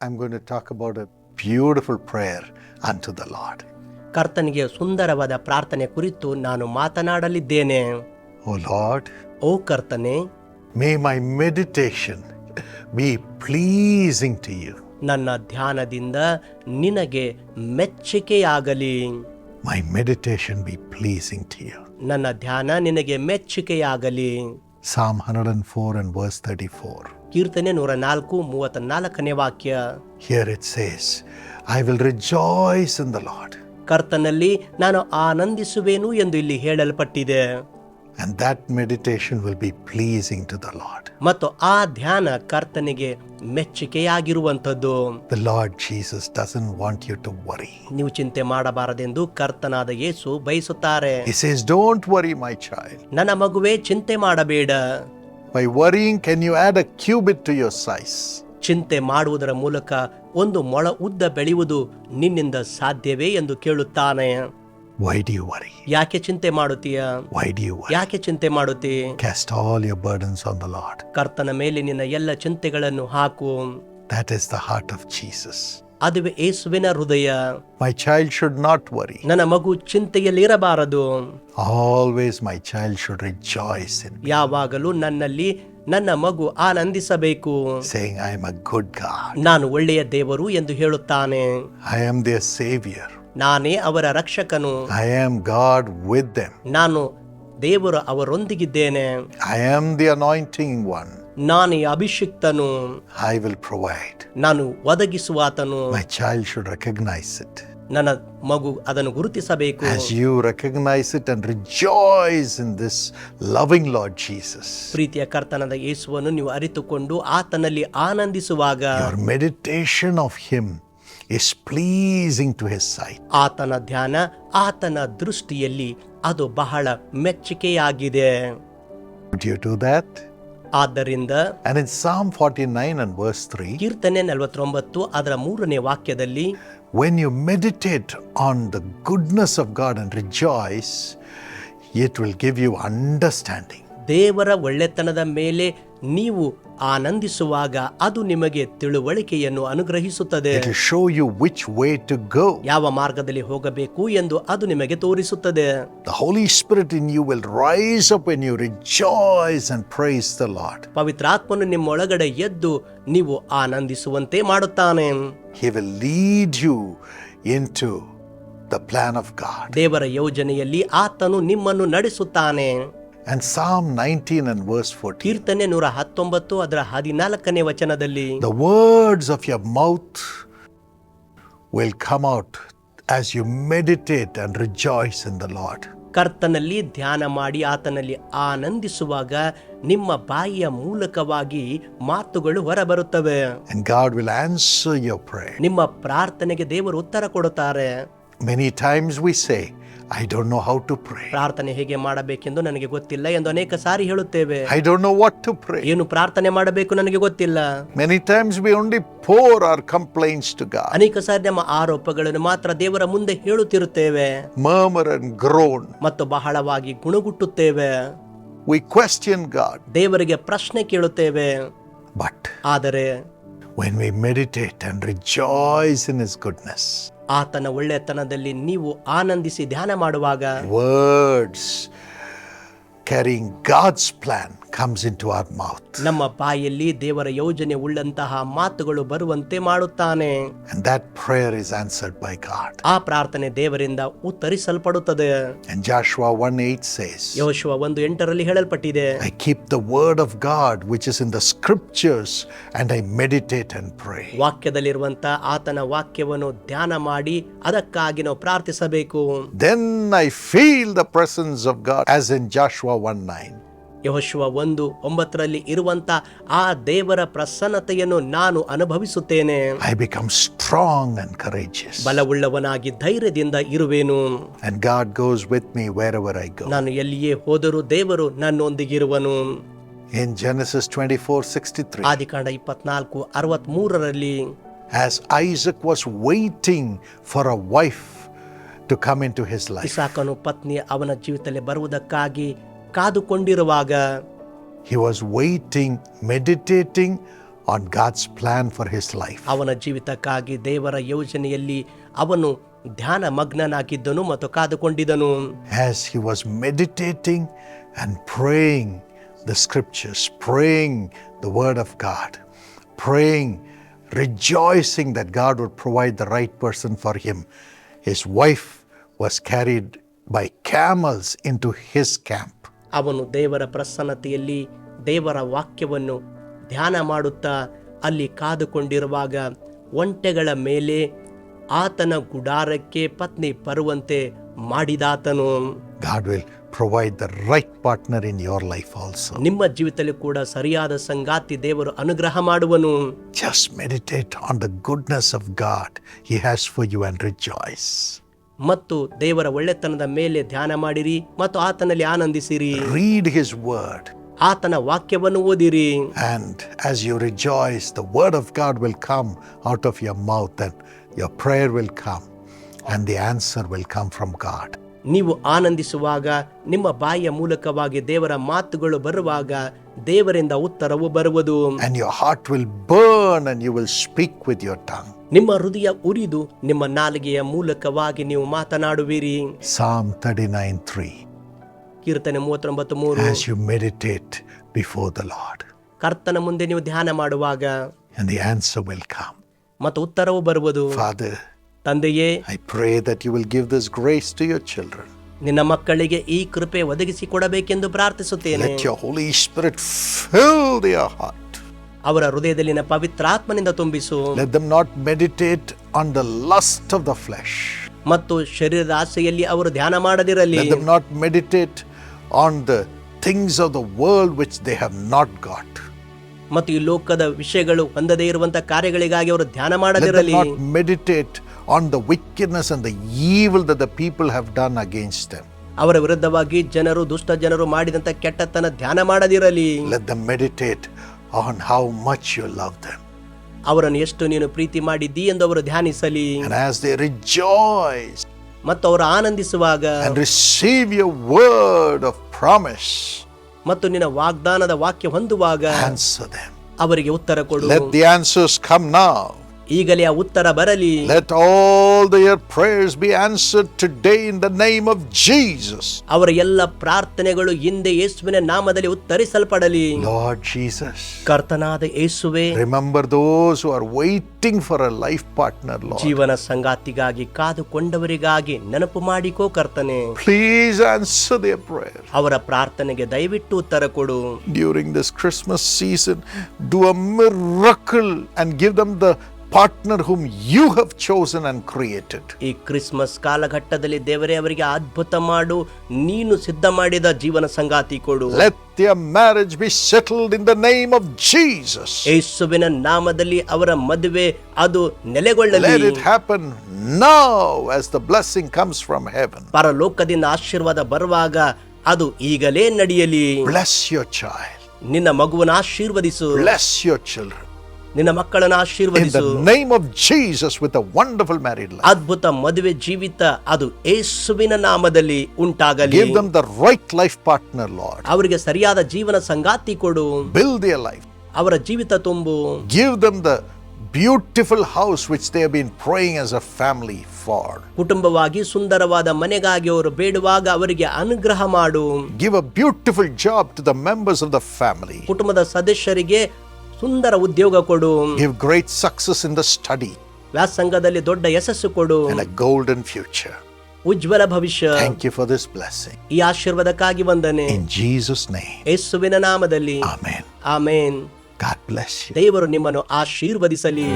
I'm going to talk about a beautiful prayer unto the Lord. ಕರ್ತನಿಗೆ ಸುಂದರವಾದ ಪ್ರಾರ್ಥನೆ ಕುರಿತು ನಾನು ಮಾತನಾಡಲಿದ್ದೇನೆ Oh Lord, ಓ ಕರ್ತನೆ may my meditation be pleasing to you. ನನ್ನ ಧ್ಯಾನದಿಂದ ನಿನಗೆ ಮೆಚ್ಚುಗೆಯಾಗಲಿ My meditation be pleasing to you. ನನ್ನ ಧ್ಯಾನ ನಿನಗೆ ಮೆಚ್ಚುಗೆಯಾಗಲಿ Psalm 104 and verse 34. ಕೀರ್ತನೆ ನೂರ ನಾಲ್ಕು ಮೂವತ್ತ ನಾಲ್ಕನೇ ವಾಕ್ಯ here it says I will rejoice in the Lord ಕರ್ತನಲ್ಲಿ ನಾನು ಆನಂದಿಸುವೆನು ಎಂದು ಇಲ್ಲಿ ಹೇಳಲ್ಪಟ್ಟಿದೆ And that meditation will be pleasing to the Lord. ಮತ್ತು ಆ ಧ್ಯಾನ ಕರ್ತನಿಗೆ ಮೆಚ್ಚುಗೆಯಾಗಿರುವಂಥದ್ದು The Lord Jesus doesn't want you to worry. ನೀವು ಚಿಂತೆ ಮಾಡಬಾರದೆಂದು ಕರ್ತನಾದ ಯೇಸು ಬಯಸುತ್ತಾರೆ He says, Don't worry, my child. ನನ್ನ ಮಗುವೇ ಚಿಂತೆ ಮಾಡಬೇಡ By worrying, can you add a cubit to your size? ಚಿಂತೆ ಮಾಡುವುದರ ಮೂಲಕ ಒಂದು ಮೊಳ ಉದ್ದ ಬೆಳೆಯುವುದು ನಿನ್ನಿಂದ ಸಾಧ್ಯವೇ ಎಂದು ಕೇಳುತ್ತಾನೆ Why do you worry? ಯಾಕೆ ಚಿಂತೆ ಮಾಡುತ್ತೀಯ Why do you worry? ಯಾಕೆ ಚಿಂತೆ ಮಾಡುತ್ತಿ Cast all your burdens on the Lord. ಕರ್ತನ ಮೇಲೆ ನಿನ್ನ ಎಲ್ಲ ಚಿಂತೆಗಳನ್ನು ಹಾಕು That is the heart of Jesus. ಅದುವೇ ಯೇಸುವಿನ ಹೃದಯ. My child should not worry ನನ್ನ ಮಗು ಚಿಂತೆಯಲ್ಲಿ ಇರಬಾರದು. Always my child should rejoice ಯಾವಾಗಲೂ ನನ್ನಲ್ಲಿ ನನ್ನ ಮಗು ಆನಂದಿಸಬೇಕು. Saying I am a good God ನಾನು ಒಳ್ಳೆಯ ದೇವರು ಎಂದು ಹೇಳುತ್ತಾನೆ. ಐ ಆಮ್ ದೇರ್ ಸೇವಿಯರ್ ನಾನೇ ಅವರ ರಕ್ಷಕನು. I am God with them ನಾನು ದೇವರು ಅವರೊಂದಿಗಿದ್ದೇನೆ. I am the anointing one. ನಾನೇ ಅಭಿಷಿಕ್ತನು. ಐ ವಿಲ್ ಪ್ರೊವೈಡ್ ನಾನು ಒದಗಿಸುವಾತನು. My child should recognise it ನನ್ನ ಮಗು ಅದನ್ನು ಗುರುತಿಸಬೇಕು. As you recognise it and rejoice in this loving Lord Jesus ಪ್ರೀತಿಯ ಕರ್ತನದ ಯೇಸುವನ್ನು ನೀವು ಅರಿತುಕೊಂಡು ಆತನಲ್ಲಿ ಆನಂದಿಸುವಾಗ your meditation of him is pleasing to His sight. ಆತನ ಧ್ಯಾನ ಆತನ ದೃಷ್ಟಿಯಲ್ಲಿ ಅದು ಬಹಳ ಮೆಚ್ಚುಗೆಯಾಗಿದೆ. You do that? ಆದ್ದರಿಂದ And in Psalm 49 and verse 3, ಕೀರ್ತನೆ ನಲವತ್ತೊಂಬತ್ತು ಅದರ ಮೂರನೇ ವಾಕ್ಯದಲ್ಲಿ when you meditate on the goodness of God and rejoice, it will give you understanding. ದೇವರ ಒಳ್ಳೆತನದ ಮೇಲೆ ನೀವು ಆನಂದಿಸುವಾಗ ಅದು ನಿಮಗೆ ತಿಳುವಳಿಕೆಯನ್ನು ಅನುಗ್ರಹಿಸುತ್ತದೆ show you which way to go. ಯಾವ ಮಾರ್ಗದಲ್ಲಿ ಹೋಗಬೇಕು ಎಂದು ಅದು ನಿಮಗೆ ತೋರಿಸುತ್ತದೆ The Holy Spirit in you will rise up when you rejoice and praise the Lord. ಪವಿತ್ರಾತ್ಮನು ನಿಮ್ಮೊಳಗಡೆ ಎದ್ದು ನೀವು ಆನಂದಿಸುವಂತೆ ಮಾಡುತ್ತಾನೆ He will lead you into the plan of God. ದೇವರ ಯೋಜನೆಯಲ್ಲಿ ಆತನು ನಿಮ್ಮನ್ನು ನಡೆಸುತ್ತಾನೆ And Psalm 19 and verse 14 ಕೀರ್ತನೆ ನೂರ ಹತ್ತೊಂಬತ್ತು ಅದರ ಹದಿನಾಲ್ಕನೇ ವಚನದಲ್ಲಿ The words of your mouth will come out as you meditate and rejoice in the Lord. ಕರ್ತನಲ್ಲಿ ಧ್ಯಾನ ಮಾಡಿ ಆತನಲ್ಲಿ ಆನಂದಿಸುವಾಗ ನಿಮ್ಮ ಬಾಯಿಯ ಮೂಲಕವಾಗಿ ಮಾತುಗಳು ಹೊರಬರುತ್ತವೆ And God will answer your prayer. ನಿಮ್ಮ ಪ್ರಾರ್ಥನೆಗೆ ದೇವರು ಉತ್ತರ ಕೊಡುತ್ತಾರೆ Many times we say, I don't know how to pray ಪ್ರಾರ್ಥನೆ ಹೇಗೆ ಮಾಡಬೇಕೆಂದು ನನಗೆ ಗೊತ್ತಿಲ್ಲ ಎಂದು ಅನೇಕ ಸಾರಿ ಹೇಳುತ್ತೇವೆ. I don't know what to pray ಏನು ಪ್ರಾರ್ಥನೆ ಮಾಡಬೇಕು ನನಗೆ ಗೊತ್ತಿಲ್ಲ. Many times we only pour our complaints to God ಅನೇಕ ಸಾರಿ ನಮ್ಮ ಆರೋಪಗಳನ್ನು ಮಾತ್ರ ದೇವರ ಮುಂದೆ ಹೇಳುತ್ತಿರುತ್ತೇವೆ. ಮರ್ಮರ್ ಅಂಡ್ ಗ್ರೋನ್ ಮತ್ತು ಬಹಳವಾಗಿ ಗುಣಗುಟ್ಟುತ್ತೇವೆ. ವಿ ಕ್ವೆಶ್ಚನ್ ಗಾಡ್ ದೇವರಿಗೆ ಪ್ರಶ್ನೆ ಕೇಳುತ್ತೇವೆ. ಬಟ್ ಆದರೆ when we meditate and rejoice in his goodness ಆತನ ಒಳ್ಳೆತನದಲ್ಲಿ ನೀವು ಆನಂದಿಸಿ ಧ್ಯಾನ ಮಾಡುವಾಗ words carrying God's plan comes into our mouth. ನಮ್ಮ ಬಾಯಲ್ಲಿ ದೇವರ ಯೋಜನೆ ಉಳ್ಳಂತಹ ಮಾತುಗಳು ಬರುವಂತೆ ಮಾಡುತ್ತಾನೆ And that prayer is answered by God. ಆ ಪ್ರಾರ್ಥನೆ ದೇವರಿಂದ ಉತ್ತರಿಸಲ್ಪಡುತ್ತದೆ And Joshua 1 8 says, ಯೋಶುವ ಒಂದು ಎಂಟರಲ್ಲಿ ಹೇಳಲ್ಪಟ್ಟಿದೆ I keep the word of God which is in the scriptures and I meditate and pray. ವಾಕ್ಯದಲ್ಲಿರುವಂತ ಆತನ ವಾಕ್ಯವನ್ನು ಧ್ಯಾನ ಮಾಡಿ ಅದಕ್ಕಾಗಿ ನಾವು ಪ್ರಾರ್ಥಿಸಬೇಕು Then I feel the presence of God as in Joshua 1 9. ಯಹೋಶುವ ಒಂದು ಒಂಬತ್ತರಲ್ಲಿ ಇರುವಂತ ಆ ದೇವರ ಪ್ರಸನ್ನತೆಯನ್ನು ನಾನು ಅನುಭವಿಸುತ್ತೇನೆ I become strong and courageous. ಬಲವುಳ್ಳವನಾಗಿ ಧೈರ್ಯದಿಂದ ಇರುವೆನು and God goes with me where wherever I go. ನಾನು ಎಲ್ಲಿಯೇ ಹೋದರೂ ದೇವರು ನನ್ನೊಂದಿಗಿರುವನು In Genesis 24 63, ಆದಿಕಾಂಡ ಇಪ್ಪತ್ನಾಲ್ಕು ಅರವತ್ಮೂರರಲ್ಲಿ as Isaac was waiting for a wife to come into his life, ಇಸಾಕನು ಪತ್ನಿ ಅವನ ಜೀವಿತದಲ್ಲಿ ಬರುವುದಕ್ಕಾಗಿ ಕಾದುಕೊಂಡಿರುವಾಗ he was waiting, meditating on God's plan for his life. ಅವನ ಜೀವಿತಕ್ಕಾಗಿ ದೇವರ ಯೋಜನೆಯಲ್ಲಿ ಅವನು ಧ್ಯಾನ ಮಗ್ನನಾಗಿದ್ದನು ಮತ್ತು ಕಾದುಕೊಂಡಿದ್ದನು As he was meditating and praying the scriptures, praying the word of God, praying, rejoicing that God would provide the right person for him, his wife was carried by camels into his camp. ಅವನು ದೇವರ ಪ್ರಸನ್ನತೆಯಲ್ಲಿ ದೇವರ ವಾಕ್ಯವನ್ನು ಧ್ಯಾನ ಮಾಡುತ್ತಾ ಅಲ್ಲಿ ಕಾದುಕೊಂಡಿರುವಾಗ ಒಂಟೆಗಳ ಮೇಲೆ ಆತನ ಗುಡಾರಕ್ಕೆ ಪತ್ನಿ ಬರುವಂತೆ ಮಾಡಿದಾತನು God will provide the right partner in your life also. ನಿಮ್ಮ ಜೀವಿತದಲ್ಲಿ ಕೂಡ ಸರಿಯಾದ ಸಂಗಾತಿ ದೇವರು ಅನುಗ್ರಹ ಮಾಡುವನು just meditate on the goodness of God he has for you and rejoice. ಮತ್ತು ದೇವರ ಒಳ್ಳೆತನದ ಮೇಲೆ ಧ್ಯಾನ ಮಾಡಿರಿ ಮತ್ತು ಆತನಲ್ಲಿ ಆನಂದಿಸಿರಿ ರೀಡ್ His word. ಆತನ ವಾಕ್ಯವನ್ನು ಓದಿರಿ And as you rejoice, the word of God will come out of your mouth and your prayer will come and the answer will come from God. ನೀವು ಆನಂದಿಸುವಾಗ ನಿಮ್ಮ ಬಾಯಿಯ ಮೂಲಕವಾಗಿ ದೇವರ ಮಾತುಗಳು ಬರುವಾಗ ದೇವರಿಂದ ಉತ್ತರವು ಬರುವುದು And your heart will burn and you will speak with your tongue. ನಿಮ್ಮ ಹೃದಯ ಉರಿದು ನಿಮ್ಮ ನಾಲಿಗೆಯ ಮೂಲಕವಾಗಿ ನೀವು ಮಾತನಾಡುವಿರಿ Psalm 39 3. ಕೀರ್ತನೆ ಮೂವತ್ತೊಂಬತ್ತು ಮೂರು As you meditate before the Lord, ಕರ್ತನ ಮುಂದೆ ನೀವು ಧ್ಯಾನ ಮಾಡುವಾಗ and the answer will come. ಮತ್ತು ಉತ್ತರವು ಬರುವುದು Father, ತಂದೆಯೇ I pray that you will give this grace to your children. ನಿನ್ನ ಮಕ್ಕಳಿಗೆ ಈ ಕೃಪೆ ಒದಗಿಸಿ ಕೊಡಬೇಕೆಂದು ಪ್ರಾರ್ಥಿಸುತ್ತೇನೆ. ಅವರ ಹೃದಯದಲ್ಲಿನ ಪವಿತ್ರಾತ್ಮನಿಂದ ತುಂಬಿಸು not meditate on the lust of the flesh. ಮತ್ತು ಶರೀರದ ಆಸೆಯಲ್ಲಿ ಅವರು ಧ್ಯಾನ ಮಾಡದಿರಲಿ not meditate on the things of the world which they have not got. ಮತ್ತು ಈ ಲೋಕದ ವಿಷಯಗಳು ಹೊಂದದೇ ಇರುವಂತಹ ಕಾರ್ಯಗಳಿಗಾಗಿ ಅವರು ಧ್ಯಾನ ಮಾಡದಿರಲಿ meditate on the wickedness and the evil that the people have done against them. ಅವರ ವಿರುದ್ಧವಾಗಿ ಜನರು ದುಷ್ಟ ಜನರು ಮಾಡಿದಂತ ಕೆಟ್ಟತನ ಧ್ಯಾನ ಮಾಡದಿರಲಿ Let them meditate on how much you love them. ಅವರನ್ನು ಎಷ್ಟು ನೀನು ಪ್ರೀತಿ ಮಾಡಿದ್ದಿ ಎಂದು ಅವರು ಧ್ಯಾನಿಸಲಿ And as they rejoice ಮತ್ತು ಅವರು ಆನಂದಿಸುವಾಗ and receive your word of promise, ಮತ್ತು ನಿನ್ನ ವಾಗ್ದಾನದ ವಾಕ್ಯ ಹೊಂದುವಾಗ answer them. ಅವರಿಗೆ ಉತ್ತರ ಕೊಡು Let the answers come now. ಈಗಲೇ ಆ ಉತ್ತರ ಬರಲಿ Let all their prayers be answered today in the name of Jesus. ಅವರ ಎಲ್ಲ ಪ್ರಾರ್ಥನೆಗಳು ಹಿಂದೆ ಯೇಸುವಿನ ನಾಮದಲ್ಲಿ ಉತ್ತರಿಸಲ್ಪಡಲಿ Lord Jesus, ಕರ್ತನಾದ ಯೇಸುವೆ remember those who are waiting for a life partner, Lord. ಜೀವನ ಸಂಗಾತಿಗಾಗಿ ಕಾದುಕೊಂಡವರಿಗಾಗಿ ನೆನಪು ಮಾಡಿಕೋ ಕರ್ತನೆ Please answer their prayer. ಅವರ ಪ್ರಾರ್ಥನೆಗೆ ದಯವಿಟ್ಟು ಉತ್ತರ ಕೊಡು During this Christmas season, do a miracle and give them the partner whom you have chosen and created. ಈ ಕ್ರಿಸ್ಮಸ್ ಕಾಲಘಟ್ಟದಲ್ಲಿ ದೇವರೇ ಅವರಿಗೆ ಅದ್ಭುತ ಮಾಡು ನೀನು ಸಿದ್ಧ ಮಾಡಿದ ಜೀವನ ಸಂಗಾತಿ ಕೊಡು Let their marriage be settled in the name of Jesus. ಯೇಸುವಿನ ನಾಮದಲ್ಲಿ ಅವರ ಮದುವೆ ಅದು ನೆಲೆಗೊಳ್ಳಲಿ Let it happen now as the blessing comes from heaven. ಪರಲೋಕದಿಂದ ಆಶೀರ್ವಾದ ಬರುವಾಗ ಅದು ಈಗಲೇ ನಡೆಯಲಿ Bless your child. ನಿನ್ನ ಮಗುವನ್ನ ಆಶೀರ್ವದಿಸು Bless your children. ನಿನ್ನ ಮಕ್ಕಳನ್ನು ಆಶೀರ್ವದಿಸು. Name of Jesus with a wonderful married life ಅದ್ಭುತ ಮದುವೆ ಜೀವಿತ ಅದು ಯೇಸುವಿನ ನಾಮದಲ್ಲಿ ಉಂಟಾಗಲಿ. Give them the right life partner Lord ಅವರಿಗೆ ಸರಿಯಾದ ಜೀವನ ಸಂಗಾತಿ ಕೊಡು. ಬಿಲ್ ದಿ ಲೈಫ್ ಅವರ ಜೀವಿತ ತುಂಬು. Give them the beautiful house which they have been praying as a family for ಕುಟುಂಬವಾಗಿ ಸುಂದರವಾದ ಮನೆಗಾಗಿ ಅವರು ಬೇಡುವಾಗ ಅವರಿಗೆ ಅನುಗ್ರಹ ಮಾಡು. Give a beautiful job to the members of the family ಕುಟುಂಬದ ಸದಸ್ಯರಿಗೆ ಸುಂದರ ಉದ್ಯೋಗ ಕೊಡು. Give great success in the study Vyas ಸಂಘದಲ್ಲಿ ದೊಡ್ಡ ಯಶಸ್ಸು ಕೊಡು. ಅಂಡ್ ಗೋಲ್ಡನ್ ಫ್ಯೂಚರ್ ಉಜ್ವಲ ಭವಿಷ್ಯ. Thank you for this blessing ಈ ಆಶೀರ್ವಾದಕ್ಕಾಗಿ ವಂದನೆ. ಇನ್ ಜೀಸಸ್ ನೇಮ್ ಯೇಸುವಿನ ನಾಮದಲ್ಲಿ. Amen amen. God bless you ದೇವರು ನಿಮ್ಮನ್ನು ಆಶೀರ್ವದಿಸಲಿ.